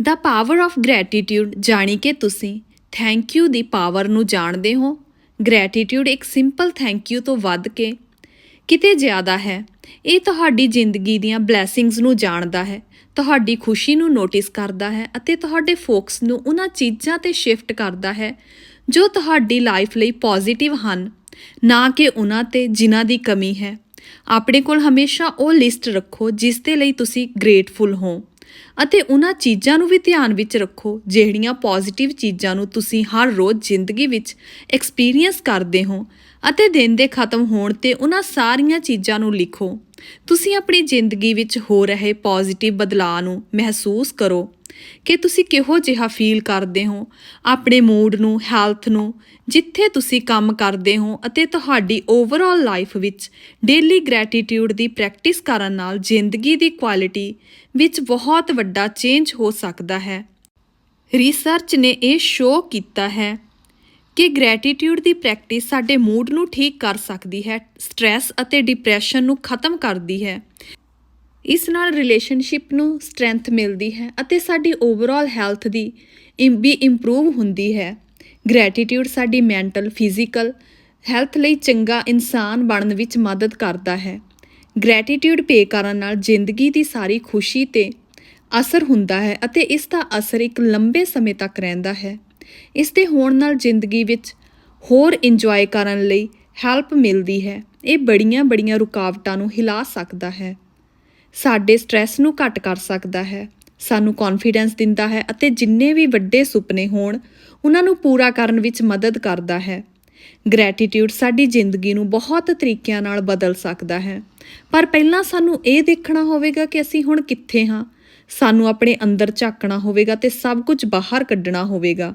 The power of gratitude ਜਾਣੀ ਕਿ ਤੁਸੀਂ ਥੈਂਕ ਯੂ ਦੀ ਪਾਵਰ ਨੂੰ ਜਾਣਦੇ ਹੋ। ਗ੍ਰੈਟੀਟਿਊਡ ਇੱਕ ਸਿੰਪਲ ਥੈਂਕ ਯੂ ਤੋਂ ਵੱਧ ਕੇ ਕਿਤੇ ਜ਼ਿਆਦਾ ਹੈ। ਇਹ ਤੁਹਾਡੀ ਜ਼ਿੰਦਗੀ ਦੀਆਂ ਬਲੇਸਿੰਗਸ ਨੂੰ ਜਾਣਦਾ ਹੈ, ਤੁਹਾਡੀ ਖੁਸ਼ੀ ਨੂੰ ਨੋਟਿਸ ਕਰਦਾ ਹੈ ਅਤੇ ਤੁਹਾਡੇ ਫੋਕਸ ਨੂੰ ਉਹਨਾਂ ਚੀਜ਼ਾਂ ਤੇ ਸ਼ਿਫਟ ਕਰਦਾ ਹੈ ਜੋ ਤੁਹਾਡੀ ਲਾਈਫ ਲਈ ਪੋਜ਼ਿਟਿਵ ਹਨ, ਨਾ ਕਿ ਉਹਨਾਂ ਤੇ ਜਿਨ੍ਹਾਂ ਦੀ ਕਮੀ ਹੈ। ਆਪਣੇ ਕੋਲ ਹਮੇਸ਼ਾ ਉਹ ਲਿਸਟ ਰੱਖੋ ਜਿਸ ਦੇ ਲਈ ਤੁਸੀਂ ਗ੍ਰੇਟਫੁਲ ਹੋ। ਅਤੇ ਉਹਨਾਂ ਚੀਜ਼ਾਂ ਨੂੰ ਵੀ ਧਿਆਨ ਵਿੱਚ ਰੱਖੋ, ਜਿਹੜੀਆਂ ਪੋਜ਼ਿਟਿਵ ਚੀਜ਼ਾਂ ਨੂੰ ਤੁਸੀਂ ਹਰ ਰੋਜ਼ ਜ਼ਿੰਦਗੀ ਵਿੱਚ ਐਕਸਪੀਰੀਅੰਸ ਕਰਦੇ ਹੋ ਅਤੇ ਦਿਨ ਦੇ ਖਤਮ ਹੋਣ ਤੇ ਉਹਨਾਂ ਸਾਰੀਆਂ ਚੀਜ਼ਾਂ ਨੂੰ ਲਿਖੋ। ਤੁਸੀਂ ਆਪਣੀ ਜ਼ਿੰਦਗੀ ਵਿੱਚ ਹੋ ਰਹੇ ਪੋਜ਼ਿਟਿਵ ਬਦਲਾਅ ਨੂੰ ਮਹਿਸੂਸ ਕਰੋ। ਕਿ ਤੁਸੀਂ ਕਿਹੋ ਜਿਹਾ ਫੀਲ ਕਰਦੇ ਹੋ? ਆਪਣੇ ਮੂਡ ਨੂੰ ਹੈਲਥ ਨੂੰ, ਜਿੱਥੇ ਤੁਸੀਂ ਕੰਮ ਕਰਦੇ ਹੋ ਅਤੇ ਤੁਹਾਡੀ ਓਵਰਆਲ ਲਾਈਫ ਵਿੱਚ ਡੇਲੀ ਗ੍ਰੈਟੀਟਿਊਡ ਦੀ ਪ੍ਰੈਕਟਿਸ ਕਰਨ ਨਾਲ ਜ਼ਿੰਦਗੀ ਦੀ ਕੁਆਲਿਟੀ ਵਿੱਚ ਬਹੁਤ ਵੱਡਾ ਚੇਂਜ ਹੋ ਸਕਦਾ ਹੈ। ਰਿਸਰਚ ਨੇ ਇਹ ਸ਼ੋਅ ਕੀਤਾ ਹੈ ਕਿ ਗ੍ਰੈਟੀਟਿਊਡ ਦੀ ਪ੍ਰੈਕਟਿਸ ਸਾਡੇ ਮੂਡ ਨੂੰ ਠੀਕ ਕਰ ਸਕਦੀ ਹੈ ਸਟ्रेस ਅਤੇ ਡਿਪਰੈਸ਼ਨ ਨੂੰ ਖਤਮ ਕਰਦੀ ਹੈ। ਇਸ ਨਾਲ ਰਿਲੇਸ਼ਨਸ਼ਿਪ ਨੂੰ ਸਟਰੈਂਥ ਮਿਲਦੀ ਹੈ ਅਤੇ ਸਾਡੀ ਓਵਰਆਲ ਹੈਲਥ ਦੀ ਇਮ- ਵੀ ਇੰਪਰੂਵ ਹੁੰਦੀ ਹੈ। ਗ੍ਰੈਟੀਟਿਊਡ ਸਾਡੀ ਮੈਂਟਲ ਫਿਜ਼ੀਕਲ ਹੈਲਥ ਲਈ ਚੰਗਾ ਇਨਸਾਨ ਬਣਨ ਵਿੱਚ ਮਦਦ ਕਰਦਾ ਹੈ। ਗ੍ਰੈਟੀਟਿਊਡ ਪੇ ਕਰਨ ਨਾਲ ਜ਼ਿੰਦਗੀ ਦੀ ਸਾਰੀ ਖੁਸ਼ੀ ਤੇ ਅਸਰ ਹੁੰਦਾ ਹੈ ਅਤੇ ਇਸ ਦਾ ਅਸਰ ਇੱਕ ਲੰਬੇ ਸਮੇਂ ਤੱਕ ਰਹਿੰਦਾ ਹੈ। ਇਸ ਦੇ ਹੋਣ ਨਾਲ ਜ਼ਿੰਦਗੀ ਵਿੱਚ ਹੋਰ ਇੰਜੋਏ ਕਰਨ ਲਈ ਹੈਲਪ ਮਿਲਦੀ ਹੈ। ਇਹ ਬੜੀਆਂ ਬੜੀਆਂ ਰੁਕਾਵਟਾਂ ਨੂੰ ਹਿਲਾ ਸਕਦਾ ਹੈ। ਸਾਡੇ ਸਟ्रेस ਨੂੰ ਘੱਟ ਕਰ ਸਕਦਾ ਹੈ, ਸਾਨੂੰ ਕੌਨਫੀਡੈਂਸ ਦਿੰਦਾ ਹੈ ਅਤੇ ਜਿੰਨੇ ਵੀ ਵੱਡੇ ਸੁਪਨੇ ਹੋਣ, ਉਹਨਾਂ ਨੂੰ ਪੂਰਾ ਕਰਨ ਵਿੱਚ ਮਦਦ ਕਰਦਾ ਹੈ। ਗ੍ਰੈਟੀਟਿਊਡ ਸਾਡੀ ਜ਼ਿੰਦਗੀ ਨੂੰ ਬਹੁਤ ਤਰੀਕਿਆਂ ਨਾਲ ਬਦਲ ਸਕਦਾ ਹੈ। ਪਰ ਪਹਿਲਾਂ ਸਾਨੂੰ ਇਹ ਦੇਖਣਾ ਹੋਵੇਗਾ ਕਿ ਅਸੀਂ ਹੁਣ ਕਿੱਥੇ ਹਾਂ। ਸਾਨੂੰ ਆਪਣੇ ਅੰਦਰ ਝਾਕਣਾ ਹੋਵੇਗਾ ਤੇ ਸਭ ਕੁਝ ਬਾਹਰ ਕੱਢਣਾ ਹੋਵੇਗਾ।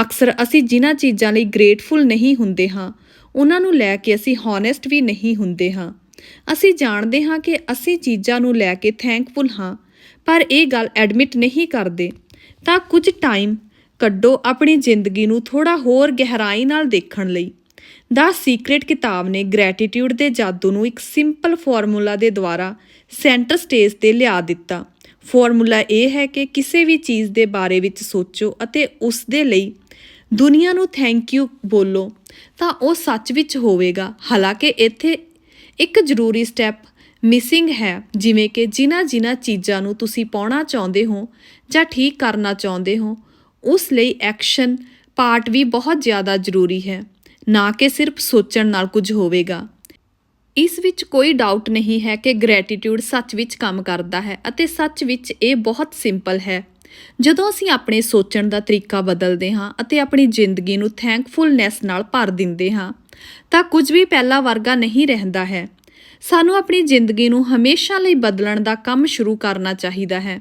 ਅਕਸਰ ਅਸੀਂ ਜਿਨ੍ਹਾਂ ਚੀਜ਼ਾਂ ਲਈ ਗ੍ਰੇਟਫੁਲ ਨਹੀਂ ਹੁੰਦੇ ਹਾਂ, ਉਹਨਾਂ ਨੂੰ ਲੈ ਕੇ ਅਸੀਂ ਹੌਨੈਸਟ ਵੀ ਨਹੀਂ ਹੁੰਦੇ ਹਾਂ। ਅਸੀਂ ਜਾਣਦੇ ਹਾਂ ਕਿ ਅਸੀਂ ਚੀਜ਼ਾਂ ਨੂੰ ਲੈ ਕੇ ਥੈਂਕਫੁਲ ਹਾਂ, ਪਰ ਇਹ ਗੱਲ ਐਡਮਿਟ ਨਹੀਂ ਕਰਦੇ। ਤਾਂ ਕੁਝ ਟਾਈਮ ਕੱਢੋ ਆਪਣੀ ਜ਼ਿੰਦਗੀ ਨੂੰ ਥੋੜਾ ਹੋਰ ਗਹਿਰਾਈ ਨਾਲ ਦੇਖਣ ਲਈ। ਦਾ ਸੀਕ੍ਰੇਟ ਕਿਤਾਬ ਨੇ ਗ੍ਰੈਟੀਟਿਊਡ ਦੇ ਜਾਦੂ ਨੂੰ ਇੱਕ ਸਿੰਪਲ ਫਾਰਮੂਲਾ ਦੇ ਦੁਆਰਾ ਸੈਂਟਰ ਸਟੇਜ ਤੇ ਲਿਆ ਦਿੱਤਾ। ਫਾਰਮੂਲਾ ਇਹ ਹੈ ਕਿ ਕਿਸੇ ਵੀ ਚੀਜ਼ ਦੇ ਬਾਰੇ ਵਿੱਚ ਸੋਚੋ ਅਤੇ ਉਸ ਦੇ ਲਈ ਦੁਨੀਆ ਨੂੰ ਥੈਂਕ ਯੂ ਬੋਲੋ। ਤਾਂ ਉਹ ਸੱਚ ਵਿੱਚ ਹੋਵੇਗਾ। ਹਾਲਾਂਕਿ ਇੱਥੇ ਇੱਕ ਜ਼ਰੂਰੀ ਸਟੈਪ ਮਿਸਿੰਗ ਹੈ, ਜਿਵੇਂ ਕਿ ਜਿਨ੍ਹਾਂ ਜਿਨ੍ਹਾਂ ਚੀਜ਼ਾਂ ਨੂੰ ਤੁਸੀਂ ਪਾਉਣਾ ਚਾਹੁੰਦੇ ਹੋ ਜਾਂ ਠੀਕ ਕਰਨਾ ਚਾਹੁੰਦੇ ਹੋ, ਉਸ ਲਈ ਐਕਸ਼ਨ ਪਾਰਟ ਵੀ ਬਹੁਤ ਜ਼ਿਆਦਾ ਜ਼ਰੂਰੀ ਹੈ, ਨਾ ਕਿ ਸਿਰਫ ਸੋਚਣ ਨਾਲ ਕੁਝ ਹੋਵੇਗਾ। ਇਸ ਵਿੱਚ ਕੋਈ ਡਾਊਟ ਨਹੀਂ ਹੈ ਕਿ ਗ੍ਰੈਟੀਟਿਊਡ ਸੱਚ ਵਿੱਚ ਕੰਮ ਕਰਦਾ ਹੈ ਅਤੇ ਸੱਚ ਵਿੱਚ ਇਹ ਬਹੁਤ ਸਿੰਪਲ ਹੈ। ਜਦੋਂ ਅਸੀਂ ਆਪਣੇ ਸੋਚਣ ਦਾ ਤਰੀਕਾ ਬਦਲਦੇ ਹਾਂ ਅਤੇ ਆਪਣੀ ਜ਼ਿੰਦਗੀ ਨੂੰ ਥੈਂਕਫੁਲਨੈਸ ਨਾਲ ਭਰ ਦਿੰਦੇ ਹਾਂ, ਤਾਂ ਕੁਝ ਵੀ ਪਹਿਲਾਂ ਵਰਗਾ ਨਹੀਂ ਰਹਿੰਦਾ ਹੈ। ਸਾਨੂੰ ਆਪਣੀ ਜ਼ਿੰਦਗੀ ਨੂੰ ਹਮੇਸ਼ਾ ਲਈ ਬਦਲਣ ਦਾ ਕੰਮ ਸ਼ੁਰੂ ਕਰਨਾ ਚਾਹੀਦਾ ਹੈ,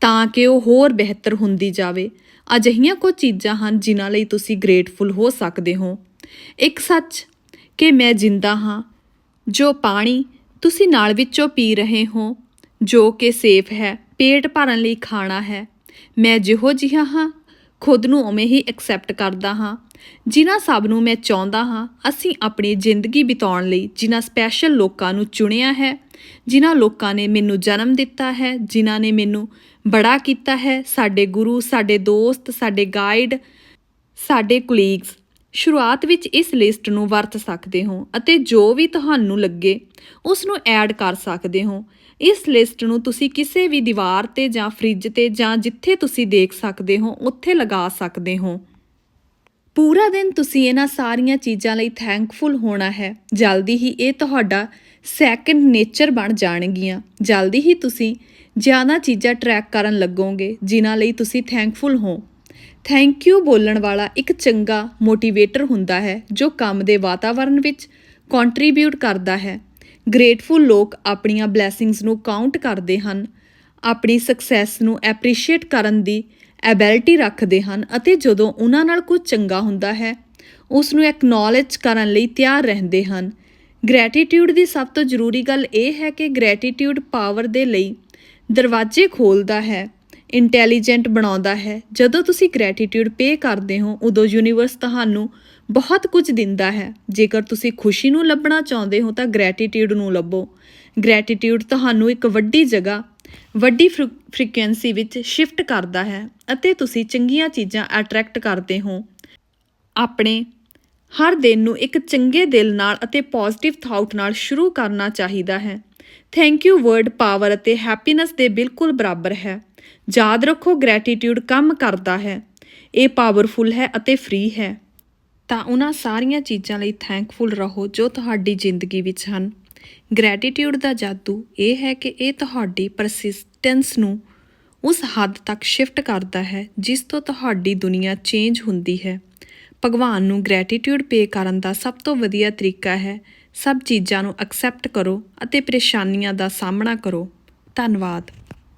ਤਾਂ ਕਿ ਉਹ ਹੋਰ ਬਿਹਤਰ ਹੁੰਦੀ ਜਾਵੇ। ਅਜਿਹੀਆਂ ਕੁਝ ਚੀਜ਼ਾਂ ਹਨ ਜਿਨ੍ਹਾਂ ਲਈ ਤੁਸੀਂ ਗ੍ਰੇਟਫੁਲ ਹੋ ਸਕਦੇ ਹੋ। ਇੱਕ ਸੱਚ ਕਿ ਮੈਂ ਜਿੰਦਾ ਹਾਂ, ਜੋ ਪਾਣੀ ਤੁਸੀਂ ਨਾਲ ਵਿੱਚੋਂ ਪੀ ਰਹੇ ਹੋ, ਜੋ ਕਿ ਸੇਫ ਹੈ, ਪੇਟ ਭਰਨ ਲਈ ਖਾਣਾ ਹੈ ਮੈਂ ਜਿਹੋ ਜਿਹਾ ਹਾਂ, ਖੁਦ ਨੂੰ ਉਵੇਂ ਹੀ ਐਕਸੈਪਟ ਕਰਦਾ ਹਾਂ, ਜਿਨ੍ਹਾਂ ਸਭ ਨੂੰ ਮੈਂ ਚਾਹੁੰਦਾ ਹਾਂ, ਅਸੀਂ ਆਪਣੀ ਜ਼ਿੰਦਗੀ ਬਿਤਾਉਣ ਲਈ ਜਿਨ੍ਹਾਂ ਸਪੈਸ਼ਲ ਲੋਕਾਂ ਨੂੰ ਚੁਣਿਆ ਹੈ, ਜਿਨ੍ਹਾਂ ਲੋਕਾਂ ਨੇ ਮੈਨੂੰ ਜਨਮ ਦਿੱਤਾ ਹੈ, ਜਿਨ੍ਹਾਂ ਨੇ ਮੈਨੂੰ ਬੜਾ ਕੀਤਾ ਹੈ, ਸਾਡੇ ਗੁਰੂ, ਸਾਡੇ ਦੋਸਤ, ਸਾਡੇ ਗਾਈਡ ਸਾਡੇ ਕੁਲੀਗਸ ਸ਼ੁਰੂਆਤ ਵਿੱਚ ਇਸ ਲਿਸਟ ਨੂੰ ਵਰਤ ਸਕਦੇ ਹੋ ਅਤੇ ਜੋ ਵੀ ਤੁਹਾਨੂੰ ਲੱਗੇ ਉਸ ਨੂੰ ਐਡ ਕਰ ਸਕਦੇ ਹੋ। ਇਸ ਲਿਸਟ ਨੂੰ ਤੁਸੀਂ ਕਿਸੇ ਵੀ ਦੀਵਾਰ ਤੇ ਜਾਂ ਫ੍ਰਿਜ ਤੇ ਜਾਂ ਜਿੱਥੇ ਤੁਸੀਂ ਦੇਖ ਸਕਦੇ ਹੋ, ਉੱਥੇ ਲਗਾ ਸਕਦੇ ਹੋ। ਪੂਰਾ ਦਿਨ ਤੁਸੀਂ ਇਹਨਾਂ ਸਾਰੀਆਂ ਚੀਜ਼ਾਂ ਲਈ ਥੈਂਕਫੁਲ ਹੋਣਾ ਹੈ। ਜਲਦੀ ਹੀ ਇਹ ਤੁਹਾਡਾ ਸੈਕੰਡ ਨੇਚਰ ਬਣ ਜਾਣਗੀਆਂ। ਜਲਦੀ ਹੀ ਤੁਸੀਂ ਜ਼ਿਆਦਾ ਚੀਜ਼ਾਂ ਟਰੈਕ ਕਰਨ ਲੱਗੋਗੇ, ਜਿਨ੍ਹਾਂ ਲਈ ਤੁਸੀਂ ਥੈਂਕਫੁਲ ਹੋ। ਥੈਂਕ ਯੂ ਬੋਲਣ ਵਾਲਾ ਇੱਕ ਚੰਗਾ ਮੋਟੀਵੇਟਰ ਹੁੰਦਾ ਹੈ ਜੋ ਕੰਮ ਦੇ ਵਾਤਾਵਰਣ ਵਿੱਚ ਕੰਟਰੀਬਿਊਟ ਕਰਦਾ ਹੈ। ਗ੍ਰੇਟਫੁਲ ਲੋਕ ਆਪਣੀਆਂ ਬਲੇਸਿੰਗਸ ਨੂੰ ਕਾਊਂਟ ਕਰਦੇ ਹਨ, ਆਪਣੀ ਸਕਸੈਸ ਨੂੰ ਐਪਰੀਸ਼ੀਏਟ ਕਰਨ ਦੀ ਐਬਿਲਿਟੀ ਰੱਖਦੇ ਹਨ ਅਤੇ ਜਦੋਂ ਉਹਨਾਂ ਨਾਲ ਕੁਝ ਚੰਗਾ ਹੁੰਦਾ ਹੈ ਉਸ ਨੂੰ ਐਕਨੋਲਜ ਕਰਨ ਲਈ ਤਿਆਰ ਰਹਿੰਦੇ ਹਨ। ਗ੍ਰੈਟੀਟਿਊਡ ਦੀ ਸਭ ਤੋਂ ਜ਼ਰੂਰੀ ਗੱਲ ਇਹ ਹੈ ਕਿ ਗ੍ਰੈਟੀਟਿਊਡ ਪਾਵਰ ਦੇ ਲਈ ਦਰਵਾਜ਼ੇ ਖੋਲਦਾ ਹੈ। ਇੰਟੈਲੀਜੈਂਟ ਬਣਾਉਂਦਾ ਹੈ। ਜਦੋਂ ਤੁਸੀਂ ਗ੍ਰੈਟੀਟਿਊਡ ਪੇ ਕਰਦੇ ਹੋ, ਉਦੋਂ ਯੂਨੀਵਰਸ ਤੁਹਾਨੂੰ ਬਹੁਤ ਕੁਝ ਦਿੰਦਾ ਹੈ। ਜੇਕਰ ਤੁਸੀਂ ਖੁਸ਼ੀ ਨੂੰ ਲੱਭਣਾ ਚਾਹੁੰਦੇ ਹੋ, ਤਾਂ ਗ੍ਰੈਟੀਟਿਊਡ ਨੂੰ ਲੱਭੋ। ਗ੍ਰੈਟੀਟਿਊਡ ਤੁਹਾਨੂੰ ਇੱਕ ਵੱਡੀ ਜਗ੍ਹਾ, ਵੱਡੀ ਫ੍ਰੀਕੁਐਂਸੀ ਵਿੱਚ ਸ਼ਿਫਟ ਕਰਦਾ ਹੈ ਅਤੇ ਤੁਸੀਂ ਚੰਗੀਆਂ ਚੀਜ਼ਾਂ ਅਟਰੈਕਟ ਕਰਦੇ ਹੋ। ਆਪਣੇ ਹਰ ਦਿਨ ਨੂੰ ਇੱਕ ਚੰਗੇ ਦਿਲ ਨਾਲ ਅਤੇ ਪੋਜ਼ਿਟਿਵ ਥਾਟ ਨਾਲ ਸ਼ੁਰੂ ਕਰਨਾ ਚਾਹੀਦਾ ਹੈ। ਥੈਂਕ ਯੂ ਵਰਡ ਪਾਵਰ ਅਤੇ ਹੈਪੀਨੈਸ ਦੇ ਬਿਲਕੁਲ ਬਰਾਬਰ ਹੈ। ਯਾਦ ਰੱਖੋ ਗ੍ਰੈਟੀਟਿਊਡ ਕੰਮ ਕਰਦਾ ਹੈ। ਇਹ ਪਾਵਰਫੁਲ ਹੈ ਅਤੇ ਫ੍ਰੀ ਹੈ। ਤਾਂ ਉਹਨਾਂ ਸਾਰੀਆਂ ਚੀਜ਼ਾਂ ਲਈ ਥੈਂਕਫੁਲ ਰਹੋ ਜੋ ਤੁਹਾਡੀ ਜ਼ਿੰਦਗੀ ਵਿੱਚ ਹਨ। ਗ੍ਰੈਟੀਟਿਊਡ ਦਾ ਜਾਦੂ ਇਹ ਹੈ ਕਿ ਇਹ ਤੁਹਾਡੀ ਪਰਸਿਸਟੈਂਸ ਨੂੰ ਉਸ ਹੱਦ ਤੱਕ ਸ਼ਿਫਟ ਕਰਦਾ ਹੈ ਜਿਸ ਤੋਂ ਤੁਹਾਡੀ ਦੁਨੀਆ ਚੇਂਜ ਹੁੰਦੀ ਹੈ। ਭਗਵਾਨ ਨੂੰ ਗ੍ਰੈਟੀਟਿਊਡ ਪੇ ਕਰਨ ਦਾ ਸਭ ਤੋਂ ਵਧੀਆ ਤਰੀਕਾ ਹੈ। ਸਭ ਚੀਜ਼ਾਂ ਨੂੰ ਐਕਸੈਪਟ ਕਰੋ ਅਤੇ ਪਰੇਸ਼ਾਨੀਆਂ ਦਾ ਸਾਹਮਣਾ ਕਰੋ। ਧੰਨਵਾਦ।